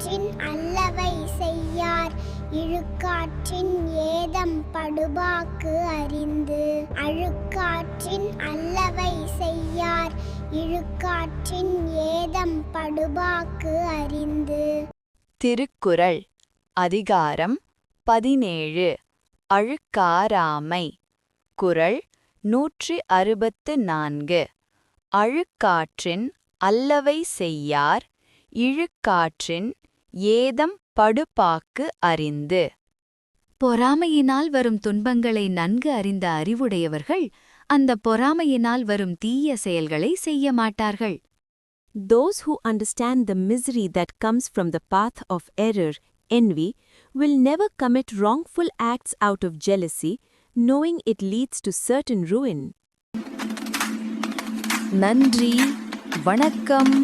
அழுக்காற்றின் அல்லவை செய்யார். இழுக்காற்றின் ஏதம் படுபாக்கு அறிந்து. அழுக்காற்றின் அல்லவை செய்யார். இழுக்காற்றின் ஏதம் படுபாக்கு அறிந்து. திருக்குறள் அதிகாரம் பதினேழு. அழுக்காராமை. குறள் நூற்றி அறுபத்து நான்கு. அழுக்காற்றின் அல்லவை செய்யார். இழுக்காற்றின் ஏதம் படுபாக்கு அறிந்து பொறாமையினால் வரும் துன்பங்களை நன்கு அறிந்த அறிவுடையவர்கள் அந்த பொறாமையினால் வரும் தீய செயல்களை செய்ய மாட்டார்கள் Those who understand the misery that comes from the path of error, envy, will never commit wrongful acts out of jealousy, knowing it leads to certain ruin. நன்றி வணக்கம்